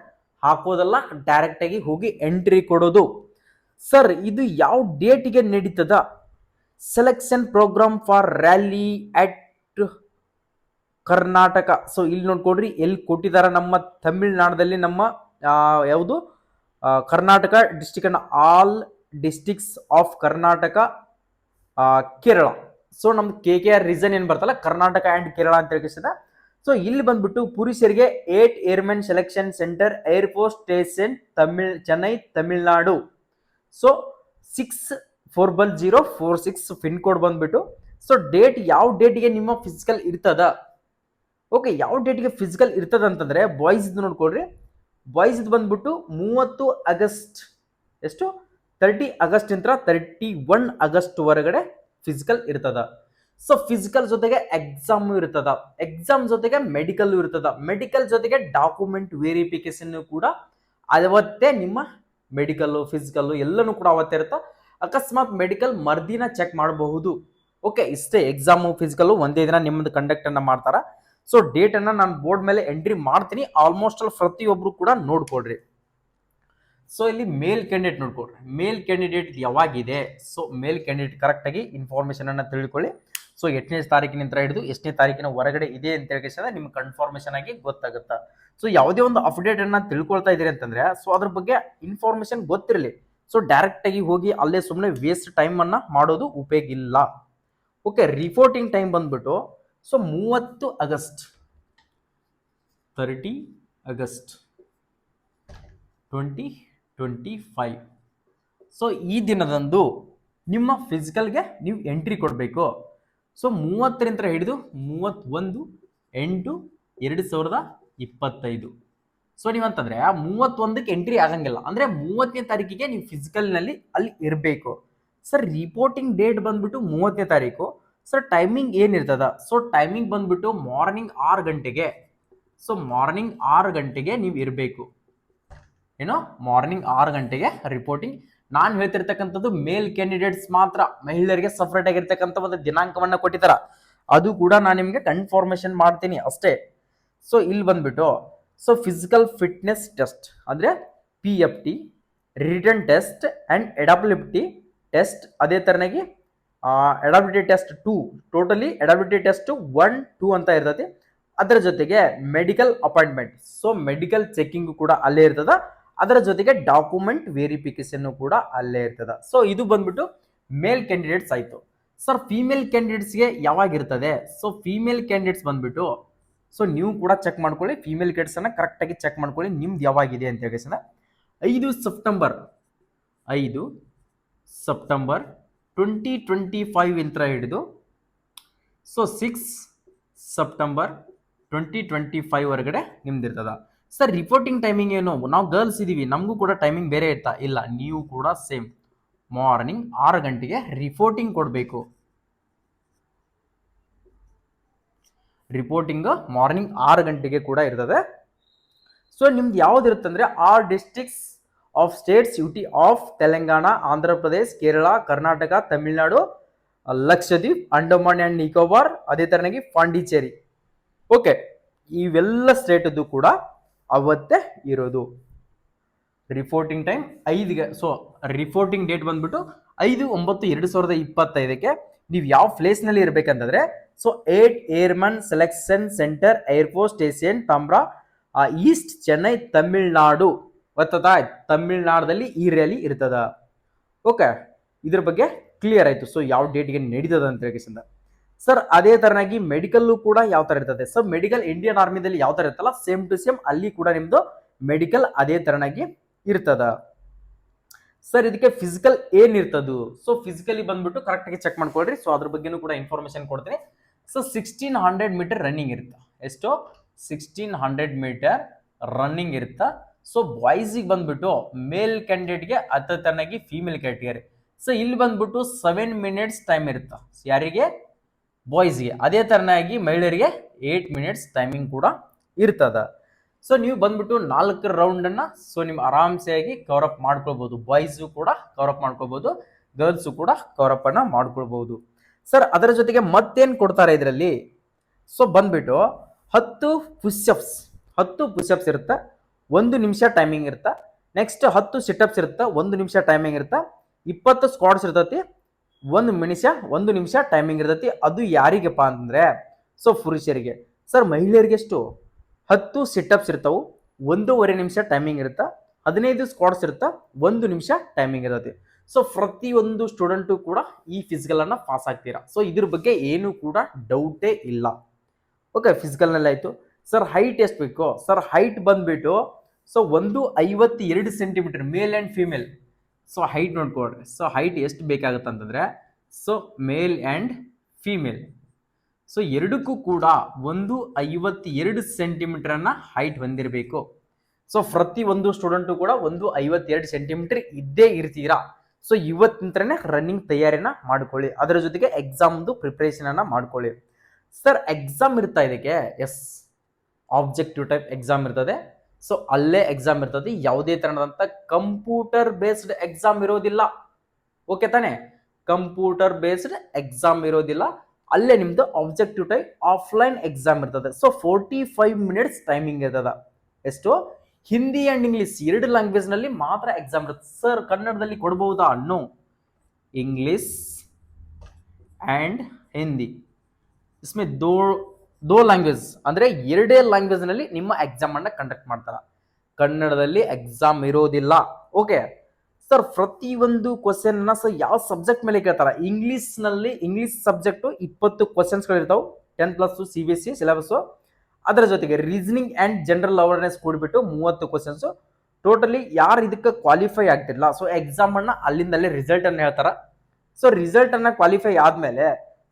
[SPEAKER 1] ಹಾಕೋದಲ್ಲ ಡೈರೆಕ್ಟ್ ಆಗಿ ಹೋಗಿ ಎಂಟ್ರಿ ಕೊಡೋದು. ಸರ್ ಇದು ಯಾವ ಡೇಟಿಗೆ ನಡೀತದ? Selection program for rally at Karnataka so ಇಲ್ಲಿ ನೋಡ್ಕೊಡ್ರಿ, ಎಲ್ಲಿ ಕೊಟ್ಟಿದ್ದಾರೆ ನಮ್ಮ ತಮಿಳ್ನಾಡದಲ್ಲಿ ನಮ್ಮ ಯಾವುದು? Karnataka district and all districts of Karnataka Kerala. So ನಮ್ದು ಕೆ ಕೆ ಆರ್ ರೀಸನ್ ಏನು ಬರ್ತಲ್ಲ? ಕರ್ನಾಟಕ ಆ್ಯಂಡ್ ಕೇರಳ ಅಂತ ಹೇಳ್ಕಿಸಿದ ಸೊ ಇಲ್ಲಿ ಬಂದ್ಬಿಟ್ಟು ಪುರುಷರಿಗೆ at airmen selection centre air force station Tamil Chennai Tamil Nadu so six four double zero four six pin code ಬಂದ್ಬಿಟ್ಟು. So date ಯಾವ ಡೇಟ್ಗೆ ನಿಮ್ಮ ಫಿಸಿಕಲ್ ಇರ್ತದ? ಓಕೆ ಯಾವ ಡೇಟ್ಗೆ ಫಿಸಿಕಲ್ ಇರ್ತದ ಅಂತಂದ್ರೆ ಬಾಯ್ಸ್ ಇದು ನೋಡ್ಕೊಳ್ರಿ. ಬಾಯ್ಸ್ ಇದು ಬಂದ್ಬಿಟ್ಟು ಮೂವತ್ತು ಆಗಸ್ಟ್, ಎಷ್ಟು? ತರ್ಟಿ ಆಗಸ್ಟ್ ನಂತರ ತರ್ಟಿ ಒನ್ ಆಗಸ್ಟ್ ವರೆಗಡೆ ಫಿಸಿಕಲ್ ಇರ್ತದ. ಸೊ ಫಿಸಿಕಲ್ ಜೊತೆಗೆ ಎಕ್ಸಾಮ್ ಇರ್ತದ. ಎಕ್ಸಾಮ್ ಜೊತೆಗೆ ಮೆಡಿಕಲ್ ಇರ್ತದ. ಮೆಡಿಕಲ್ ಜೊತೆಗೆ ಡಾಕ್ಯುಮೆಂಟ್ ವೆರಿಫಿಕೇಶನ್ ಕೂಡ ಅವತ್ತೇ ನಿಮ್ಮ ಮೆಡಿಕಲ್ ಫಿಸಿಕಲ್ ಎಲ್ಲನೂ ಕೂಡ ಅವತ್ತೇ ಇರುತ್ತೆ? ಅಕಸ್ಮಾತ್ ಮೆಡಿಕಲ್ ಮರ್ದಿನ ಚೆಕ್ ಮಾಡಬಹುದು. ಓಕೆ ಇಷ್ಟೇ ಎಕ್ಸಾಮು ಫಿಸಿಕಲ್ ಒಂದೇ ದಿನ ನಿಮ್ಮದು ಕಂಡಕ್ಟ್ ಅನ್ನ ಮಾಡ್ತಾರ? ಸೊ ಡೇಟನ್ನು ನಾನು ಬೋರ್ಡ್ ಮೇಲೆ ಎಂಟ್ರಿ ಮಾಡ್ತೀನಿ. ಆಲ್ಮೋಸ್ಟ್ ಅಲ್ಲಿ ಪ್ರತಿಯೊಬ್ಬರು ಕೂಡ ನೋಡ್ಕೊಡ್ರಿ ಸೊ ಇಲ್ಲಿ ಮೇಲ್ ಕ್ಯಾಂಡಿಡೇಟ್ ನೋಡ್ಕೊಡ್ರಿ ಮೇಲ್ ಕ್ಯಾಂಡಿಡೇಟ್ ಯಾವಾಗಿದೆ? ಸೊ ಮೇಲ್ ಕ್ಯಾಂಡಿಡೇಟ್ ಕರೆಕ್ಟ್ ಆಗಿ ಇನ್ಫಾರ್ಮೇಶನ್ ಅನ್ನ ತಿಳ್ಕೊಳ್ಳಿ. ಸೊ ಎಷ್ಟನೇ ತಾರೀಕಿನಿಂದ ಹಿಡಿದು ಎಷ್ಟನೇ ತಾರೀಕಿನ ಹೊರಗಡೆ ಇದೆ ಅಂತ ಹೇಳಿದ್ರೆ ನಿಮ್ಗೆ ಕನ್ಫಾರ್ಮೇಷನ್ ಆಗಿ ಗೊತ್ತಾಗುತ್ತಾ? ಸೊ ಯಾವುದೇ ಒಂದು ಅಪ್ಡೇಟ್ ಅನ್ನ ತಿಳ್ಕೊಳ್ತಾ ಇದೀರಿ ಅಂತಂದ್ರೆ ಸೊ ಅದ್ರ ಬಗ್ಗೆ ಇನ್ಫಾರ್ಮೇಷನ್ ಗೊತ್ತಿರಲಿ. ಸೊ ಡೈರೆಕ್ಟ್ ಆಗಿ ಹೋಗಿ ಅಲ್ಲೇ ಸುಮ್ಮನೆ ವೇಸ್ಟ್ ಟೈಮ್ ಅನ್ನ ಮಾಡೋದು ಉಪಯೋಗ ಇಲ್ಲ. ಓಕೆ ರಿಪೋರ್ಟಿಂಗ್ ಟೈಮ್ ಬಂದ್ಬಿಟ್ಟು ಸೊ ಮೂವತ್ತು August thirty August twenty twenty five so ಈ ದಿನದಂದು ನಿಮ್ಮ ಫಿಸಿಕಲ್ಗೆ ನೀವು ಎಂಟ್ರಿ ಕೊಡಬೇಕು. ಸೊ ಮೂವತ್ತರಿಂದ ಹಿಡಿದು ಮೂವತ್ತೊಂದು, ಎಂಟು, ಎರಡು ಸಾವಿರದ ಇಪ್ಪತ್ತೈದು. ಸೊ ನೀವಂತಂದ್ರೆ ಮೂವತ್ತೊಂದಕ್ಕೆ ಎಂಟ್ರಿ ಆಗಂಗಿಲ್ಲ. ಅಂದ್ರೆ ಮೂವತ್ತನೇ ತಾರೀಕಿಗೆ ನೀವು ಫಿಸಿಕಲ್ನಲ್ಲಿ ಅಲ್ಲಿ ಇರಬೇಕು. ಸರ್ ರಿಪೋರ್ಟಿಂಗ್ ಡೇಟ್ ಬಂದ್ಬಿಟ್ಟು ಮೂವತ್ತನೇ ತಾರೀಕು. ಸರ್ ಟೈಮಿಂಗ್ ಏನಿರ್ತದ ಸೊ ಟೈಮಿಂಗ್ ಬಂದ್ಬಿಟ್ಟು ಮಾರ್ನಿಂಗ್ ಆರು ಗಂಟೆಗೆ. ಸೊ ಮಾರ್ನಿಂಗ್ ಆರು ಗಂಟೆಗೆ ನೀವು ಇರಬೇಕು. ಏನೋ? ಮಾರ್ನಿಂಗ್ ಆರು ಗಂಟೆಗೆ ರಿಪೋರ್ಟಿಂಗ್ ನಾನು ಹೇಳ್ತಿರ್ತಕ್ಕಂಥದ್ದು ಮೇಲ್ ಕ್ಯಾಂಡಿಡೇಟ್ಸ್ ಮಾತ್ರ, ಮಹಿಳೆಯರಿಗೆ ಸಪ್ರೇಟ್ ಆಗಿರ್ತಕ್ಕಂಥ ಒಂದು ದಿನಾಂಕವನ್ನ ಕೊಟ್ಟಿದ್ದಾರೆ ಅದು ಕೂಡ ನಾನು ನಿಮಗೆ ಕನ್ಫರ್ಮೇಷನ್ ಮಾಡ್ತೀನಿ ಅಷ್ಟೇ. ಸೊ ಇಲ್ಲಿ ಬಂದ್ಬಿಟ್ಟು ಸೊ ಫಿಸಿಕಲ್ ಫಿಟ್ನೆಸ್ ಟೆಸ್ಟ್ ಅಂದರೆ P F T return test and adaptability test ಅದೇ ಥರನಾಗಿ adaptability test two totally adaptability test one two ಅಂತ ಇರ್ತೈತಿ. ಅದರ ಜೊತೆಗೆ medical appointment so medical checking ಕೂಡ ಅಲ್ಲೇ ಇರ್ತದ. ಅದರ ಜೊತೆಗೆ ಡಾಕ್ಯುಮೆಂಟ್ ವೆರಿಫಿಕೇಶನ್ ಕೂಡ ಅಲ್ಲೇ ಇರ್ತದ. ಸೊ ಇದು ಬಂದ್ಬಿಟ್ಟು ಮೇಲ್ ಕ್ಯಾಂಡಿಡೇಟ್ಸ್ ಆಯ್ತು. ಸರ್ ಫೀಮೇಲ್ ಕ್ಯಾಂಡಿಡೇಟ್ಸ್ಗೆ ಯಾವಾಗ ಇರ್ತದೆ? ಸೊ ಫೀಮೇಲ್ ಕ್ಯಾಂಡಿಡೇಟ್ಸ್ ಬಂದ್ಬಿಟ್ಟು ಸೊ ನೀವು ಕೂಡ ಚೆಕ್ ಮಾಡ್ಕೊಳ್ಳಿ. ಫೀಮೇಲ್ ಅನ್ನ ಕರೆಕ್ಟಾಗಿ ಚೆಕ್ ಮಾಡ್ಕೊಳ್ಳಿ. ನಿಮ್ದು ಯಾವಾಗಿದೆ ಅಂತ ಹೇಳಿ ಐದು ಸೆಪ್ಟೆಂಬರ್. ಐದು ಸೆಪ್ಟೆಂಬರ್ ಟ್ವೆಂಟಿ ಟ್ವೆಂಟಿ ಫೈವ್ ಇಂತ್ರ ಹಿಡಿದು so six September twenty twenty five ವರೆಗಡೆ ನಿಮ್ದಿರ್ತದ. ಸರ್ ರಿಪೋರ್ಟಿಂಗ್ ಟೈಮಿಂಗ್ ಏನು? ನಾವು ಗರ್ಲ್ಸ್ ಇದೀವಿ, ನಮಗೂ ಕೂಡ ಟೈಮಿಂಗ್ ಬೇರೆ ಇರ್ತಾ ಇಲ್ಲ. ನೀವು ಕೂಡ ಸೇಮ್ ಮಾರ್ನಿಂಗ್ ಆರು ಗಂಟೆಗೆ ರಿಪೋರ್ಟಿಂಗ್ ಕೊಡಬೇಕು. ರಿಪೋರ್ಟಿಂಗ್ ಮಾರ್ನಿಂಗ್ ಆರು ಗಂಟೆಗೆ ಕೂಡ ಇರ್ತದೆ. ಸೊ ನಿಮ್ದು ಯಾವ್ದು ಇರುತ್ತಂದ್ರೆ are districts of states UT of Telangana Andhra Pradesh Kerala Karnataka Tamil Nadu Lakshadweep Andaman and Nicobar ಅದೇ ಥರನಾಗಿ ಪಾಂಡಿಚೇರಿ ಓಕೆ ಇವೆಲ್ಲ ಸ್ಟೇಟದ್ದು ಕೂಡ ಅವತ್ತೇ ಇರೋದು. ರಿಪೋರ್ಟಿಂಗ್ ಟೈಮ್ ಐದಿಗೆ ಸೊ ರಿಪೋರ್ಟಿಂಗ್ ಡೇಟ್ ಬಂದ್ಬಿಟ್ಟು ಐದು, ಒಂಬತ್ತು, ಎರಡು ಸಾವಿರದ ಇಪ್ಪತ್ತೈದಕ್ಕೆ ನೀವು ಯಾವ ಪ್ಲೇಸ್ನಲ್ಲಿ ಇರಬೇಕಂತಂದ್ರೆ so at airman selection centre air force station ತಾಮ್ರ ಈಸ್ಟ್ ಚೆನ್ನೈ ತಮಿಳ್ನಾಡು ಗೊತ್ತದಾ ತಮಿಳ್ನಾಡಲ್ಲಿ ಈ ರ್ಯಾಲಿ ಇರ್ತದ. ಓಕೆ ಇದ್ರ ಬಗ್ಗೆ ಕ್ಲಿಯರ್ ಆಯಿತು. ಸೊ ಯಾವ ಡೇಟ್ಗೆ ನಡೀತದ ಅಂತ ಹೇಳಿ ಸರ್ ಅದೇ ತರನಾಗಿ ಮೆಡಿಕಲ್ಲು ಕೂಡ ಯಾವ ಥರ ಇರ್ತದೆ? ಸೊ ಮೆಡಿಕಲ್ ಇಂಡಿಯನ್ ಆರ್ಮಿದಲ್ಲಿ ಯಾವ ಥರ ಇರ್ತಲ್ಲ ಸೇಮ್ ಟು ಸೇಮ್ ಅಲ್ಲಿ ಕೂಡ ನಿಮ್ಮದು ಮೆಡಿಕಲ್ ಅದೇ ತರನಾಗಿ ಇರ್ತದ. ಸರ್ ಇದಕ್ಕೆ ಫಿಸಿಕಲ್ ಏನಿರ್ತದು ಸೊ ಫಿಸಿಕಲಿ ಬಂದ್ಬಿಟ್ಟು ಕರೆಕ್ಟಾಗಿ ಚೆಕ್ ಮಾಡ್ಕೊಳ್ರಿ. ಸೊ ಅದ್ರ ಬಗ್ಗೆನೂ ಕೂಡ ಇನ್ಫಾರ್ಮೇಶನ್ ಕೊಡ್ತೀನಿ. So sixteen hundred metre running ಇರುತ್ತೆ? ಎಷ್ಟು? ಸಿಕ್ಸ್ಟೀನ್ ಹಂಡ್ರೆಡ್ ಮೀಟರ್ ರನ್ನಿಂಗ್ ಇರುತ್ತೆ? ಸೊ ಬಾಯ್ಸಿಗೆ ಬಂದ್ಬಿಟ್ಟು ಮೇಲ್ ಕ್ಯಾಂಡಿಡೇಟ್ಗೆ ಅದ ತರನಾಗಿ ಫೀಮೇಲ್ ಕ್ಯಾಟಗರಿ ಸೊ ಇಲ್ಲಿ ಬಂದ್ಬಿಟ್ಟು ಸೆವೆನ್ ಮಿನಿಟ್ಸ್ ಟೈಮ್ ಇರುತ್ತೆ? ಯಾರಿಗೆ? ಬಾಯ್ಸ್ಗೆ ಅದೇ ತರನಾಗಿ ಮಹಿಳೆಯರಿಗೆ ಏಟ್ ಮಿನಿಟ್ಸ್ ಟೈಮಿಂಗ್ ಕೂಡ ಇರ್ತದ. ಸೊ ನೀವು ಬಂದ್ಬಿಟ್ಟು ನಾಲ್ಕು ರೌಂಡನ್ನು ಸೊ ನೀವು ಆರಾಮ್ಸೆಯಾಗಿ ಕವರ್ ಅಪ್ ಮಾಡ್ಕೊಳ್ಬೋದು. ಬಾಯ್ಸು ಕೂಡ ಕವರ್ ಅಪ್ ಮಾಡ್ಕೊಳ್ಬೋದು. ಗರ್ಲ್ಸು ಕೂಡ ಕವರ್ ಅಪ್ ಅನ್ನ ಮಾಡ್ಕೊಳ್ಬೋದು. ಸರ್ ಅದರ ಜೊತೆಗೆ ಮತ್ತೇನು ಕೊಡ್ತಾರೆ ಇದರಲ್ಲಿ? ಸೊ ಬಂದ್ಬಿಟ್ಟು ಹತ್ತು ಪುಷಪ್ಸ್ ಹತ್ತು ಪುಷಪ್ಸ್ ಇರುತ್ತೆ? ಒಂದು ನಿಮಿಷ ಟೈಮಿಂಗ್ ಇರುತ್ತಾ ನೆಕ್ಸ್ಟ್ ಹತ್ತು ಸಿಟಪ್ಸ್ ಇರುತ್ತಾ ಒಂದು ನಿಮಿಷ ಟೈಮಿಂಗ್ ಇರುತ್ತಾ ಇಪ್ಪತ್ತು ಸ್ಕ್ವಾಡ್ಸ್ ಇರ್ತೈತಿ, ಒಂದು ನಿಮಿಷ ಒಂದು ನಿಮಿಷ ಟೈಮಿಂಗ್ ಇರ್ತೈತಿ. ಅದು ಯಾರಿಗಪ್ಪ ಅಂತಂದರೆ ಸೊ ಪುರುಷರಿಗೆ. ಸರ್, ಮಹಿಳೆಯರಿಗೆ ಎಷ್ಟು? ಹತ್ತು ಸಿಟಪ್ಸ್ ಇರ್ತವೆ, ಒಂದೂವರೆ ನಿಮಿಷ ಟೈಮಿಂಗ್ ಇರುತ್ತಾ ಹದಿನೈದು ಸ್ಕ್ವಾಡ್ಸ್ ಇರುತ್ತಾ ಒಂದು ನಿಮಿಷ ಟೈಮಿಂಗ್ ಇರ್ತೈತಿ. ಸೊ ಪ್ರತಿಯೊಂದು ಸ್ಟೂಡೆಂಟು ಕೂಡ ಈ ಫಿಸಿಕಲನ್ನು ಪಾಸ್ ಆಗ್ತೀರಾ? ಸೊ ಇದ್ರ ಬಗ್ಗೆ ಏನು ಕೂಡ ಡೌಟೇ ಇಲ್ಲ. ಓಕೆ ಫಿಸಿಕಲ್ನಲ್ಲಾಯಿತು ಸರ್ ಹೈಟ್ ಎಷ್ಟು ಬೇಕು? ಸರ್ ಹೈಟ್ ಬಂದ್ಬಿಟ್ಟು ಸೊ ಒಂದು ಐವತ್ತೆರಡು centimetre male and female so height ನೋಡ್ಕೊಡ್ರಿ ಸೊ ಹೈಟ್ ಎಷ್ಟು ಬೇಕಾಗುತ್ತೆ ಅಂತಂದರೆ so male and female so ಎರಡಕ್ಕೂ ಕೂಡ ಒಂದು ಐವತ್ತೆರಡು ಸೆಂಟಿಮೀಟ್ರನ್ನು ಹೈಟ್ ಹೊಂದಿರಬೇಕು. ಸೊ ಪ್ರತಿ ಒಂದು ಸ್ಟೂಡೆಂಟು ಕೂಡ ಒಂದು ಐವತ್ತೆರಡು ಸೆಂಟಿಮೀಟರ್ ಇದ್ದೇ ಇರ್ತೀರಾ? ಸೊ ಇವತ್ತಿಂತ್ರನೇ ರನ್ನಿಂಗ್ ತಯಾರಿನ ಮಾಡ್ಕೊಳ್ಳಿ. ಅದರ ಜೊತೆಗೆ ಎಕ್ಸಾಮ್ದು ಪ್ರಿಪ್ರೇಷನನ್ನು ಮಾಡ್ಕೊಳ್ಳಿ. ಸರ್ ಎಕ್ಸಾಮ್ ಇರ್ತಾ ಇದಕ್ಕೆ? ಎಸ್ ಆಬ್ಜೆಕ್ಟಿವ್ ಟೈಪ್ ಎಕ್ಸಾಮ್ ಇರ್ತದೆ. ಸೊ ಅಲ್ಲೇ ಎಕ್ಸಾಮ್ ಇರ್ತದೆ. ಯಾವುದೇ ತರಹದಂತ ಕಂಪ್ಯೂಟರ್ ಬೇಸ್ಡ್ ಎಕ್ಸಾಮ್ ಇರೋದಿಲ್ಲ. ಓಕೆ ತಾನೇ? ಕಂಪ್ಯೂಟರ್ ಬೇಸ್ಡ್ ಎಕ್ಸಾಮ್ ಇರೋದಿಲ್ಲ. ಅಲ್ಲೇ ನಿಮ್ದು ಆಬ್ಜೆಕ್ಟಿವ್ ಟೈಪ್ ಆಫ್ಲೈನ್ ಎಕ್ಸಾಮ್ ಇರ್ತದೆ. So forty five minutes timing ಇರ್ತದ. ಎಷ್ಟು? ಹಿಂದಿ ಅಂಡ್ ಇಂಗ್ಲೀಷ್ ಎರಡು ಲ್ಯಾಂಗ್ವೇಜ್ನಲ್ಲಿ ಮಾತ್ರ ಎಕ್ಸಾಮ್ ಇರುತ್ತೆ. ಸರ್ ಕನ್ನಡದಲ್ಲಿ ಕೊಡಬಹುದಾ ನೋ ಇಂಗ್ಲಿಷ್ ಆ್ಯಂಡ್ ಹಿಂದಿ ಇಸ್ಮೆ ದೋ ದೋ ಲ್ಯಾಂಗ್ವೇಜ್ ಅಂದರೆ ಎರಡೇ ಲ್ಯಾಂಗ್ವೇಜ್ನಲ್ಲಿ ನಿಮ್ಮ ಎಕ್ಸಾಮನ್ನು ಕಂಡಕ್ಟ್ ಮಾಡ್ತಾರೆ. ಕನ್ನಡದಲ್ಲಿ ಎಕ್ಸಾಮ್ ಇರೋದಿಲ್ಲ. ಓಕೆ ಸರ್ ಪ್ರತಿಯೊಂದು ಕ್ವಶನ್ನ ಸರ್ ಯಾವ ಸಬ್ಜೆಕ್ಟ್ ಮೇಲೆ ಕೇಳ್ತಾರೆ? ಇಂಗ್ಲೀಷ್ನಲ್ಲಿ ಇಂಗ್ಲೀಷ್ ಸಬ್ಜೆಕ್ಟು ಇಪ್ಪತ್ತು ಕ್ವಶನ್ಸ್ಗಳಿರ್ತಾವೆ ten plus C B S C syllabus ಅದರ ಜೊತೆಗೆ ರೀಸನಿಂಗ್ ಆ್ಯಂಡ್ ಜನರಲ್ ಅವೇರ್ನೆಸ್ ಕೂಡಿಬಿಟ್ಟು ಮೂವತ್ತು ಕ್ವಶನ್ಸು ಟೋಟಲಿ ಯಾರು ಇದಕ್ಕೆ ಕ್ವಾಲಿಫೈ ಆಗ್ತಿಲ್ಲ. ಸೊ ಎಕ್ಸಾಮನ್ನು ಅಲ್ಲಿಂದಲೇ ರಿಸಲ್ಟನ್ನು ಹೇಳ್ತಾರೆ. ಸೊ ರಿಸಲ್ಟನ್ನು ಕ್ವಾಲಿಫೈ ಆದಮೇಲೆ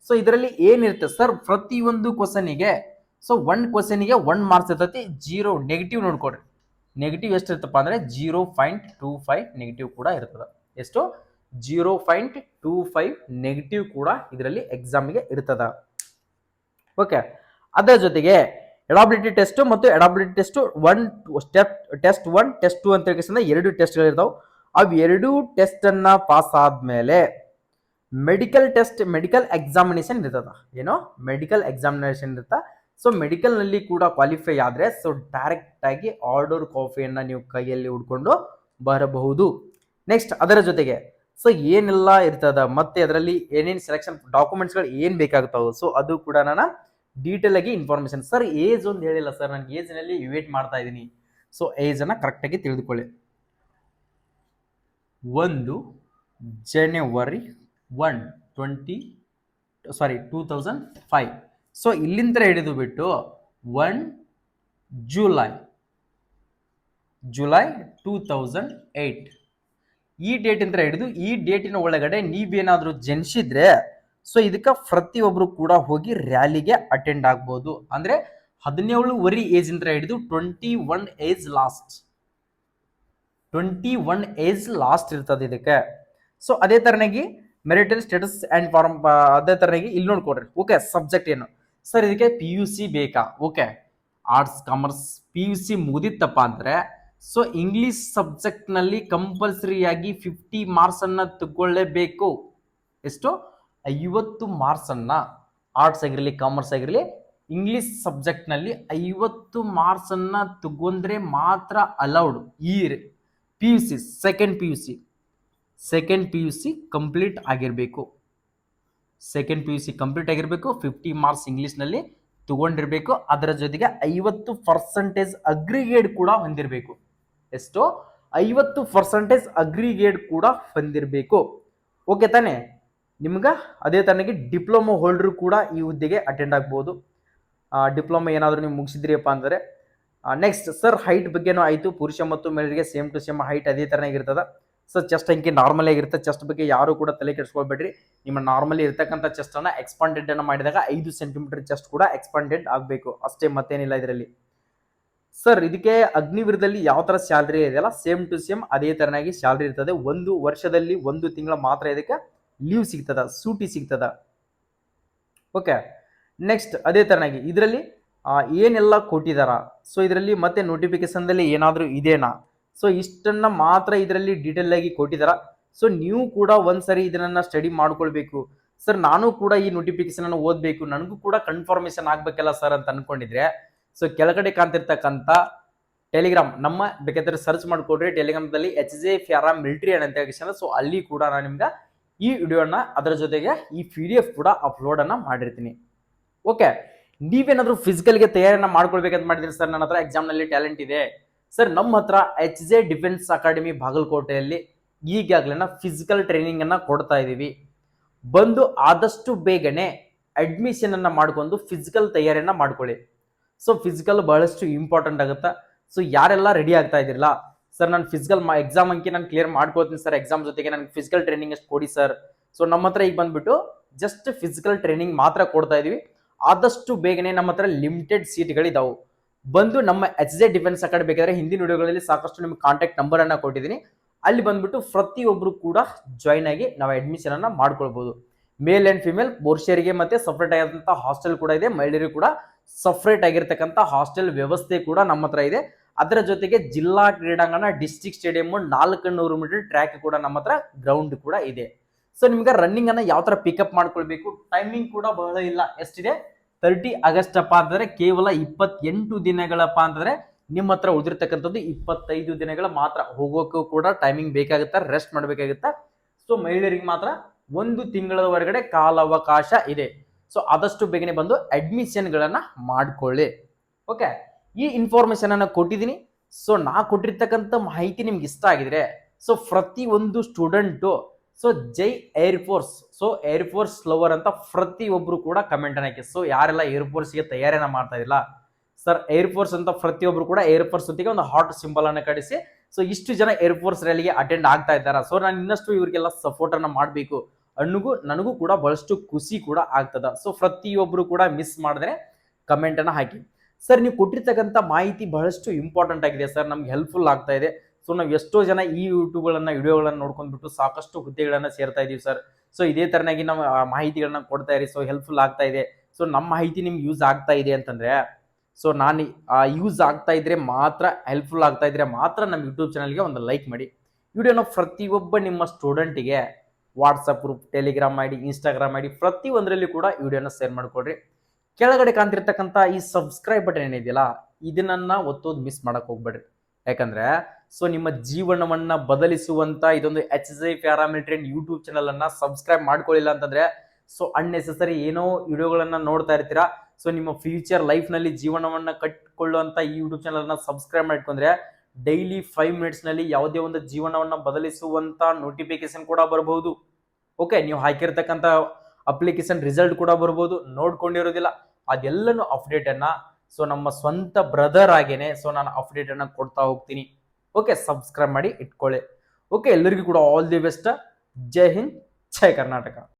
[SPEAKER 1] ಸೊ ಇದರಲ್ಲಿ ಏನಿರುತ್ತೆ? ಸರ್ ಪ್ರತಿಯೊಂದು ಕ್ವಶನಿಗೆ ಸೊ ಒನ್ ಕ್ವಶನಿಗೆ ಒನ್ ಮಾರ್ಕ್ಸ್ ಇರ್ತೈತಿ ಜೀರೋ ನೆಗೆಟಿವ್ ನೋಡ್ಕೊಡ್ರಿ ನೆಗೆಟಿವ್ ಎಷ್ಟು ಇರ್ತಪ್ಪ ಅಂದರೆ zero point two five negative ಕೂಡ ಇರ್ತದೆ. ಎಷ್ಟು? Zero point two five negative ಕೂಡ ಇದರಲ್ಲಿ ಎಕ್ಸಾಮಿಗೆ ಇರ್ತದ. ಓಕೆ ಅದರ ಜೊತೆಗೆ ಎಡಾಬಿಲಿಟಿ ಟೆಸ್ಟ್ ಮತ್ತು adaptability test one step test one test two ಅಂತ ಎರಡು ಟೆಸ್ಟ್ಗಳಿರ್ತಾವೆ ಅವು ಎರಡೂ ಟೆಸ್ಟನ್ನು ಪಾಸ್ ಆದಮೇಲೆ ಮೆಡಿಕಲ್ ಟೆಸ್ಟ್ ಮೆಡಿಕಲ್ ಎಕ್ಸಾಮಿನೇಷನ್ ಇರ್ತದ ಏನೋ ಮೆಡಿಕಲ್ ಎಕ್ಸಾಮಿನೇಷನ್ ಇರುತ್ತಾ? ಸೊ ಮೆಡಿಕಲ್ನಲ್ಲಿ ಕೂಡ ಕ್ವಾಲಿಫೈ ಆದರೆ ಸೊ ಡೈರೆಕ್ಟ್ ಆಗಿ ಆರ್ಡರ್ ಕಾಫಿಯನ್ನು ನೀವು ಕೈಯಲ್ಲಿ ಉಡ್ಕೊಂಡು ಬರಬಹುದು. ನೆಕ್ಸ್ಟ್ ಅದರ ಜೊತೆಗೆ ಸೊ ಏನೆಲ್ಲ ಇರ್ತದ, ಮತ್ತೆ ಅದರಲ್ಲಿ ಏನೇನು ಸೆಲೆಕ್ಷನ್ ಡಾಕ್ಯುಮೆಂಟ್ಸ್ಗಳು ಏನು ಬೇಕಾಗ್ತಾವೆ ಸೊ ಅದು ಕೂಡ ನಾನು ಡೀಟೇಲ್ ಆಗಿ ಇನ್ಫಾರ್ಮೇಷನ್ ಸರ್ ಏಜ್ ಒಂದು ಹೇಳಿಲ್ಲ ಸರ್ ನಾನು ಏಜ್ನಲ್ಲಿ ವೇಟ್ ಮಾಡ್ತಾ ಇದ್ದೀನಿ ಸೊ ಏಜನ್ನು ಕರೆಕ್ಟಾಗಿ ತಿಳಿದುಕೊಳ್ಳಿ. ಒಂದು ಜನವರಿ twenty sorry two thousand five so ಇಲ್ಲಿಂದ ಹಿಡಿದು ಬಿಟ್ಟು one July July two thousand eight ಈ ಡೇಟಿಂದ ಹಿಡಿದು ಈ ಡೇಟಿನ ಒಳಗಡೆ ನೀವೇನಾದರೂ ಜನಿಸಿದ್ರೆ ಸೊ ಇದಕ್ಕೆ ಪ್ರತಿಯೊಬ್ಬರು ಕೂಡ ಹೋಗಿ ರ್ಯಾಲಿಗೆ ಅಟೆಂಡ್ ಆಗ್ಬೋದು. ಅಂದರೆ ಹದಿನೇಳುವರೆ ಏಜಿಂದ ಹಿಡಿದು twenty one age last twenty one age last ಇರ್ತದೆ ಇದಕ್ಕೆ. ಸೊ ಅದೇ ಥರನಾಗಿ ಮೆರಿಟಲ್ ಸ್ಟೇಟಸ್ ಆ್ಯಂಡ್ ಫಾರ್ಮ್ ಅದೇ ಥರನಾಗಿ ಇಲ್ಲಿ ನೋಡ್ಕೊಡ್ರಿ ಓಕೆ ಸಬ್ಜೆಕ್ಟ್ ಏನು? ಸರ್ ಇದಕ್ಕೆ ಪಿ ಯು ಸಿ ಬೇಕಾ? Okay arts commerce P U C ಮುಗಿದಿತ್ತಪ್ಪ ಅಂದರೆ ಸೊ ಇಂಗ್ಲೀಷ್ ಸಬ್ಜೆಕ್ಟ್ನಲ್ಲಿ ಕಂಪಲ್ಸರಿಯಾಗಿ ಫಿಫ್ಟಿ ಮಾರ್ಕ್ಸನ್ನು ತಗೊಳ್ಳೇಬೇಕು. ಎಷ್ಟು? ಐವತ್ತು ಮಾರ್ಕ್ಸನ್ನು ಆರ್ಟ್ಸ್ ಆಗಿರಲಿ ಕಾಮರ್ಸ್ ಆಗಿರಲಿ ಇಂಗ್ಲೀಷ್ ಸಬ್ಜೆಕ್ಟ್ನಲ್ಲಿ ಐವತ್ತು ಮಾರ್ಕ್ಸನ್ನು ತಗೊಂಡ್ರೆ ಮಾತ್ರ ಅಲೌಡ್ ಈ P U C second P U C second P U C complete ಆಗಿರಬೇಕು. Second P U C complete ಆಗಿರಬೇಕು ಫಿಫ್ಟಿ ಮಾರ್ಕ್ಸ್ ಇಂಗ್ಲೀಷ್ನಲ್ಲಿ ತಗೊಂಡಿರಬೇಕು. ಅದರ ಜೊತೆಗೆ ಐವತ್ತು ಪರ್ಸೆಂಟೇಜ್ ಅಗ್ರಿಗೇಡ್ ಕೂಡ ಹೊಂದಿರಬೇಕು. ಎಷ್ಟು? ಐವತ್ತು ಪರ್ಸೆಂಟೇಜ್ ಅಗ್ರಿಗೇಡ್ ಕೂಡ ಹೊಂದಿರಬೇಕು. ಓಕೆ ತಾನೆ? ನಿಮ್ಗೆ ಅದೇ ತನಗೆ ಡಿಪ್ಲೊಮಾ ಹೋಲ್ಡ್ರು ಕೂಡ ಈ ಹುದ್ದೆಗೆ ಅಟೆಂಡ್ ಆಗ್ಬೋದು. ಡಿಪ್ಲೊಮಾ ಏನಾದರೂ ನೀವು ಮುಗಿಸಿದ್ರಿಯಪ್ಪ ಅಂದರೆ ನೆಕ್ಸ್ಟ್ ಸರ್ ಹೈಟ್ ಬಗ್ಗೆನೂ ಆಯಿತು. ಪುರುಷ ಮತ್ತು ಮಹಿಳೆಯರಿಗೆ ಸೇಮ್ ಟು ಸೇಮ್ ಹೈಟ್ ಅದೇ ಥರನಾಗಿ ಇರ್ತದೆ. ಸೊ ಚೆಸ್ಟ್ ಅಂಕಿ ನಾರ್ಮಲ್ ಆಗಿರುತ್ತೆ. ಚೆಸ್ಟ್ ಬಗ್ಗೆ ಯಾರು ಕೂಡ ತಲೆ ಕೆಡಿಸ್ಕೊಳ್ಬೇಡ್ರಿ. ನಿಮ್ಮ ನಾರ್ಮಲಿ ಇರ್ತಕ್ಕಂಥ ಅನ್ನ ಎಕ್ಸ್ಪಾಂಡೆಡ್ ಅನ್ನು ಮಾಡಿದಾಗ ಐದು ಸೆಂಟಿಮೀಟರ್ ಚೆಸ್ಟ್ ಕೂಡ ಎಕ್ಸ್ಪಾಂಡೆಡ್ ಆಗಬೇಕು. ಅಷ್ಟೇ ಮತ್ತೇನಿಲ್ಲ ಇದರಲ್ಲಿ. ಸರ್ ಇದಕ್ಕೆ ಅಗ್ನಿವೀರದಲ್ಲಿ ಯಾವ ಥರ ಸ್ಯಾಲ್ರಿ ಇದೆಯಲ್ಲ? ಸೇಮ್ ಟು ಸೇಮ್ ಅದೇ ಥರನಾಗಿ ಸ್ಯಾಲ್ರಿ ಇರ್ತದೆ. ಒಂದು ವರ್ಷದಲ್ಲಿ ಒಂದು ತಿಂಗಳ ಮಾತ್ರ ಇದಕ್ಕೆ ಲೀವ್ ಸಿಗ್ತದ, ಸೂಟಿ ಸಿಗ್ತದ. ಓಕೆ ನೆಕ್ಸ್ಟ್ ಅದೇ ಥರನಾಗಿ ಇದರಲ್ಲಿ ಏನೆಲ್ಲ ಕೊಟ್ಟಿದಾರ? ಸೊ ಇದರಲ್ಲಿ ಮತ್ತೆ ನೋಟಿಫಿಕೇಶನ್ದಲ್ಲಿ ಏನಾದರೂ ಇದೆನಾ ಸೊ ಇಷ್ಟನ್ನ ಮಾತ್ರ ಇದರಲ್ಲಿ ಡೀಟೇಲ್ ಆಗಿ ಕೊಟ್ಟಿದಾರ. ಸೊ ನೀವು ಕೂಡ ಒಂದ್ಸರಿ ಇದನ್ನ ಸ್ಟಡಿ ಮಾಡ್ಕೊಳ್ಬೇಕು. ಸರ್ ನಾನು ಕೂಡ ಈ ನೋಟಿಫಿಕೇಶನ್ ಅನ್ನು ಓದಬೇಕು. ನನಗೂ ಕೂಡ ಕನ್ಫರ್ಮೇಶನ್ ಆಗ್ಬೇಕಲ್ಲ ಸರ್ ಅಂತ ಅನ್ಕೊಂಡಿದ್ರೆ ಸೊ ಕೆಳಗಡೆ ಕಾಣ್ತಿರ್ತಕ್ಕಂಥ ಟೆಲಿಗ್ರಾಮ್ ನಮ್ಮ ಬೇಕಾದ್ರೆ ಸರ್ಚ್ ಮಾಡ್ಕೊಡ್ರಿ. ಟೆಲಿಗ್ರಾಮ್ದಲ್ಲಿ ಎಚ್ ಜೆ ಫ್ಯಾರಾ ಮಿಲಿಟರಿ ಅಂತ ಹೇಳಿ ಸೊ ಅಲ್ಲಿ. ಕೂಡ ನಾನು ನಿಮ್ಗೆ ಈ ವಿಡಿಯೋನ ಅದರ ಜೊತೆಗೆ ಈ ಪಿ ಡಿ ಎಫ್ ಕೂಡ ಅಪ್ಲೋಡನ್ನು ಮಾಡಿರ್ತೀನಿ. ಓಕೆ ನೀವೇನಾದರೂ ಫಿಸಿಕಲ್ಗೆ ತಯಾರಿಯನ್ನು ಮಾಡ್ಕೊಳ್ಬೇಕಂತ ಮಾಡಿದ್ರಿ ಸರ್ ನನ್ನ ಹತ್ರ ಎಕ್ಸಾಮ್ನಲ್ಲಿ ಟ್ಯಾಲೆಂಟ್ ಇದೆ. ಸರ್, ನಮ್ಮ ಹತ್ರ ಎಚ್ ಜೆ ಡಿಫೆನ್ಸ್ ಅಕಾಡೆಮಿ ಬಾಗಲಕೋಟೆಯಲ್ಲಿ ಈಗಾಗಲೇ ಫಿಸಿಕಲ್ ಟ್ರೈನಿಂಗನ್ನು ಕೊಡ್ತಾ ಇದ್ದೀವಿ ಬಂದು ಆದಷ್ಟು ಬೇಗನೆ ಅಡ್ಮಿಷನನ್ನು ಮಾಡ್ಕೊಂಡು ಫಿಸಿಕಲ್ ತಯಾರಿಯನ್ನು ಮಾಡ್ಕೊಳ್ಳಿ. ಸೊ ಫಿಸಿಕಲ್ ಬಹಳಷ್ಟು ಇಂಪಾರ್ಟೆಂಟ್ ಆಗುತ್ತೆ. ಸೊ ಯಾರೆಲ್ಲ ರೆಡಿ ಆಗ್ತಾ ಇದ್ದಿರಲ್ಲ, ಸರ್, ನಾನು ಫಿಸಿಕಲ್ ಎಕ್ಸಾಮ್ ಅಂಕಿ ನಾನು ಕ್ಲಿಯರ್ ಮಾಡ್ಕೋತೀನಿ ಸರ್ ಎಕ್ಸಾಮ್ ಜೊತೆಗೆ ನನಗೆ ಫಿಸಿಕಲ್ ಟ್ರೈನಿಂಗ್ ಅಷ್ಟು ಕೊಡಿ ಸರ್. ಸೊ ನಮ್ಮ ಹತ್ರ ಈಗ ಬಂದ್ಬಿಟ್ಟು ಜಸ್ಟ್ ಫಿಸಿಕಲ್ ಟ್ರೈನಿಂಗ್ ಮಾತ್ರ ಕೊಡ್ತಾ ಇದೀವಿ. ಆದಷ್ಟು ಬೇಗನೆ ನಮ್ಮ ಹತ್ರ ಲಿಮಿಟೆಡ್ ಸೀಟ್ಗಳಿದಾವು ಬಂದು ನಮ್ಮ ಎಚ್ ಜೆ ಡಿಫೆನ್ಸ್ ಅಕಾಡೆಮಿ ಬೇಕಾದ್ರೆ ಹಿಂದಿನ ವಿಡಿಯೋಗಳಲ್ಲಿ ಸಾಕಷ್ಟು ನಿಮ್ಗೆ ಕಾಂಟ್ಯಾಕ್ಟ್ ನಂಬರ್ ಅನ್ನ ಕೊಟ್ಟಿದ್ದೀನಿ. ಅಲ್ಲಿ ಬಂದ್ಬಿಟ್ಟು ಪ್ರತಿಯೊಬ್ಬರು ಕೂಡ ಜಾಯ್ನ್ ಆಗಿ ನಾವು ಅಡ್ಮಿಷನ್ ಅನ್ನ ಮಾಡ್ಕೊಳ್ಬಹುದು ಮೇಲ್ ಅಂಡ್ ಫಿಮೇಲ್ ಪುರುಷರಿಗೆ ಮತ್ತೆ ಸಪ್ರೇಟ್ ಆಗಿರುವಂತಹ ಹಾಸ್ಟೆಲ್ ಕೂಡ ಇದೆ. ಮಹಿಳೆಯರು ಕೂಡ ಸಪ್ರೇಟ್ ಆಗಿರ್ತಕ್ಕಂಥ ಹಾಸ್ಟೆಲ್ ವ್ಯವಸ್ಥೆ ಕೂಡ ನಮ್ಮ ಹತ್ರ ಇದೆ. ಅದರ ಜೊತೆಗೆ ಜಿಲ್ಲಾ ಕ್ರೀಡಾಂಗಣ ಡಿಸ್ಟ್ರಿಕ್ಟ್ ಸ್ಟೇಡಿಯಂ ನಾಲ್ಕು ನೂರು ಮೀಟರ್ ಟ್ರ್ಯಾಕ್ ಕೂಡ ನಮ್ಮ ಹತ್ರ ಗ್ರೌಂಡ್ ಕೂಡ ಇದೆ. ಸೊ ನಿಮ್ಗೆ ರನ್ನಿಂಗ್ ಅನ್ನ ಯಾವ ತರ ಪಿಕಪ್ ಮಾಡ್ಕೊಳ್ಬೇಕು? ಟೈಮಿಂಗ್ ಕೂಡ ಬಹಳ ಇಲ್ಲ. ಎಷ್ಟಿದೆ? ತರ್ಟಿ ಆಗಸ್ಟ್ ಅಪ್ಪ ಅಂತಂದ್ರೆ ಕೇವಲ ಇಪ್ಪತ್ತೆಂಟು ದಿನಗಳಪ್ಪ ಅಂತಂದ್ರೆ ನಿಮ್ಮ ಹತ್ರ ಉಳಿದಿರ್ತಕ್ಕಂಥದ್ದು ಇಪ್ಪತ್ತೈದು ದಿನಗಳ ಮಾತ್ರ. ಹೋಗೋಕ್ಕೂ ಕೂಡ ಟೈಮಿಂಗ್ ಬೇಕಾಗುತ್ತೆ ರೆಸ್ಟ್ ಮಾಡಬೇಕಾಗುತ್ತೆ. ಸೊ ಮಹಿಳೆಯರಿಗೆ ಮಾತ್ರ ಒಂದು ತಿಂಗಳ ಹೊರಗಡೆ ಕಾಲಾವಕಾಶ ಇದೆ. ಸೊ ಆದಷ್ಟು ಬೇಗನೆ ಬಂದು ಅಡ್ಮಿಷನ್ಗಳನ್ನ ಮಾಡ್ಕೊಳ್ಳಿ. ಓಕೆ ಈ ಇನ್ಫಾರ್ಮೇಶನ್ ಅನ್ನ ಕೊಟ್ಟಿದ್ದೀನಿ. ಸೊ ನಾ ಕೊಟ್ಟಿರ್ತಕ್ಕಂಥ ಮಾಹಿತಿ ನಿಮ್ಗೆ ಇಷ್ಟ ಆಗಿದ್ರೆ ಸೊ ಪ್ರತಿ ಒಂದು ಸ್ಟೂಡೆಂಟು ಸೊ ಜೈ air force so air force lover ಅಂತ ಪ್ರತಿಯೊಬ್ಬರು ಕೂಡ ಕಮೆಂಟ್ ಹಾಕಿ. ಸೊ ಯಾರೆಲ್ಲ ಏರ್ ಫೋರ್ಸ್ಗೆ ತಯಾರಿನ ಮಾಡ್ತಾ ಇಲ್ಲ ಸರ್ ಏರ್ ಫೋರ್ಸ್ ಅಂತ ಪ್ರತಿಯೊಬ್ಬರು ಕೂಡ ಏರ್ ಫೋರ್ಸ್ ಜೊತೆಗೆ ಒಂದು ಹಾಟ್ ಸಿಂಬಲ್ ಅನ್ನು ಕಡಿಸಿ ಸೊ ಇಷ್ಟು ಜನ ಏರ್ ಫೋರ್ಸ್ ರ್ಯಾಲಿಗೆ ಅಟೆಂಡ್ ಆಗ್ತಾ ಇದ್ದಾರೆ? ಸೊ ನಾನು ಇನ್ನಷ್ಟು ಇವರಿಗೆಲ್ಲ ಸಪೋರ್ಟ್ ಅನ್ನ ಮಾಡಬೇಕು. ಅಣ್ಣಗೂ ನನಗೂ ಕೂಡ ಬಹಳಷ್ಟು ಖುಷಿ ಕೂಡ ಆಗ್ತದ. ಸೊ ಪ್ರತಿಯೊಬ್ಬರು ಕೂಡ ಮಿಸ್ ಮಾಡಿದ್ರೆ ಕಮೆಂಟ್ ಅನ್ನ ಹಾಕಿ. ಸರ್ ನೀವು ಕೊಟ್ಟಿರ್ತಕ್ಕಂಥ ಮಾಹಿತಿ ಬಹಳಷ್ಟು ಇಂಪಾರ್ಟೆಂಟ್ ಆಗಿದೆ. ಸರ್ ನಮ್ಗೆ ಹೆಲ್ಪ್ಫುಲ್ ಆಗ್ತಾ ಇದೆ. ಸೊ ನಾವು ಎಷ್ಟೋ ಜನ ಈ ಯೂಟ್ಯೂಬ್ಗಳನ್ನು ವಿಡಿಯೋಗಳನ್ನ ನೋಡ್ಕೊಂಡ್ಬಿಟ್ಟು ಸಾಕಷ್ಟು ಹುದ್ದೆಗಳನ್ನು ಸೇರ್ತಾ ಇದ್ದೀವಿ ಸರ್. ಸೊ ಇದೇ ತರನಾಗಿ ನಾವು ಆ ಮಾಹಿತಿಗಳನ್ನ ಕೊಡ್ತಾ ಇರಿ. ಸೊ ಹೆಲ್ಪ್ಫುಲ್ ಆಗ್ತಾ ಇದೆ. ಸೊ ನಮ್ಮ ಮಾಹಿತಿ ನಿಮ್ಗೆ ಯೂಸ್ ಆಗ್ತಾ ಇದೆ ಅಂತಂದ್ರೆ ಸೊ ನಾನು ಯೂಸ್ ಆಗ್ತಾ ಇದ್ರೆ ಮಾತ್ರ ಹೆಲ್ಪ್ಫುಲ್ ಆಗ್ತಾ ಇದ್ರೆ ಮಾತ್ರ ನಮ್ಮ ಯೂಟ್ಯೂಬ್ ಚಾನಲ್ಗೆ ಒಂದು ಲೈಕ್ ಮಾಡಿ. ವಿಡಿಯೋನ ಪ್ರತಿಯೊಬ್ಬ ನಿಮ್ಮ ಸ್ಟೂಡೆಂಟಿಗೆ ವಾಟ್ಸಪ್ ಗ್ರೂಪ್ ಟೆಲಿಗ್ರಾಮ್ ಮಾಡಿ ಇನ್ಸ್ಟಾಗ್ರಾಮ್ ಮಾಡಿ ಪ್ರತಿಯೊಂದರಲ್ಲಿ ಕೂಡ ವಿಡಿಯೋನ ಶೇರ್ ಮಾಡಿಕೊಡ್ರಿ. ಕೆಳಗಡೆ ಕಾಣ್ತಿರ್ತಕ್ಕಂಥ ಈ ಸಬ್ಸ್ಕ್ರೈಬ್ ಬಟನ್ ಏನಿದೆಯಲ್ಲ, ಇದನ್ನ ಒತ್ತೋದು ಮಿಸ್ ಮಾಡಕ್ ಹೋಗ್ಬೇಡ್ರಿ. ಯಾಕಂದ್ರೆ ಸೊ ನಿಮ್ಮ ಜೀವನವನ್ನ ಬದಲಿಸುವಂತ ಇದೊಂದು H S I paramilitary YouTube channel ಅನ್ನ ಸಬ್ಸ್ಕ್ರೈಬ್ ಮಾಡ್ಕೊಳ್ಳಿಲ್ಲ ಅಂತಂದ್ರೆ ಸೊ ಅನ್ನೆಸೆಸರಿ ಏನೋ ವಿಡಿಯೋಗಳನ್ನ ನೋಡ್ತಾ ಇರ್ತೀರಾ ಸೊ ನಿಮ್ಮ ಫ್ಯೂಚರ್ ಲೈಫ್ನಲ್ಲಿ ಜೀವನವನ್ನ ಕಟ್ಕೊಳ್ಳುವಂತ ಈ ಯೂಟ್ಯೂಬ್ ಚಾನಲ್ ಅನ್ನ ಸಬ್ಸ್ಕ್ರೈಬ್ ಮಾಡ್ಕೊಂಡ್ರೆ ಡೈಲಿ ಫೈವ್ ಮಿನಿಟ್ಸ್ನಲ್ಲಿ ಯಾವುದೇ ಒಂದು ಜೀವನವನ್ನ ಬದಲಿಸುವಂತ ನೋಟಿಫಿಕೇಶನ್ ಕೂಡ ಬರಬಹುದು. ಓಕೆ ನೀವು ಹಾಕಿರ್ತಕ್ಕಂಥ ಅಪ್ಲಿಕೇಶನ್ ರಿಸಲ್ಟ್ ಕೂಡ ಬರ್ಬೋದು ನೋಡ್ಕೊಂಡಿರೋದಿಲ್ಲ. ಅದೆಲ್ಲನೂ ಅಪ್ಡೇಟ್ ಅನ್ನ ಸೊ ನಮ್ಮ ಸ್ವಂತ ಬ್ರದರ್ ಆಗೇನೆ ಸೊ ನಾನು ಅಪ್ಡೇಟ್ ಅನ್ನ ಕೊಡ್ತಾ ಹೋಗ್ತೀನಿ. ಓಕೆ ಸಬ್ಸ್ಕ್ರೈಬ್ ಮಾಡಿ ಇಟ್ಕೊಳ್ಳಿ. ಓಕೆ ಎಲ್ಲರಿಗೂ ಕೂಡ ಆಲ್ ದಿ ಬೆಸ್ಟ್ ಜೈ ಹಿಂದ್ ಜೈ ಕರ್ನಾಟಕ.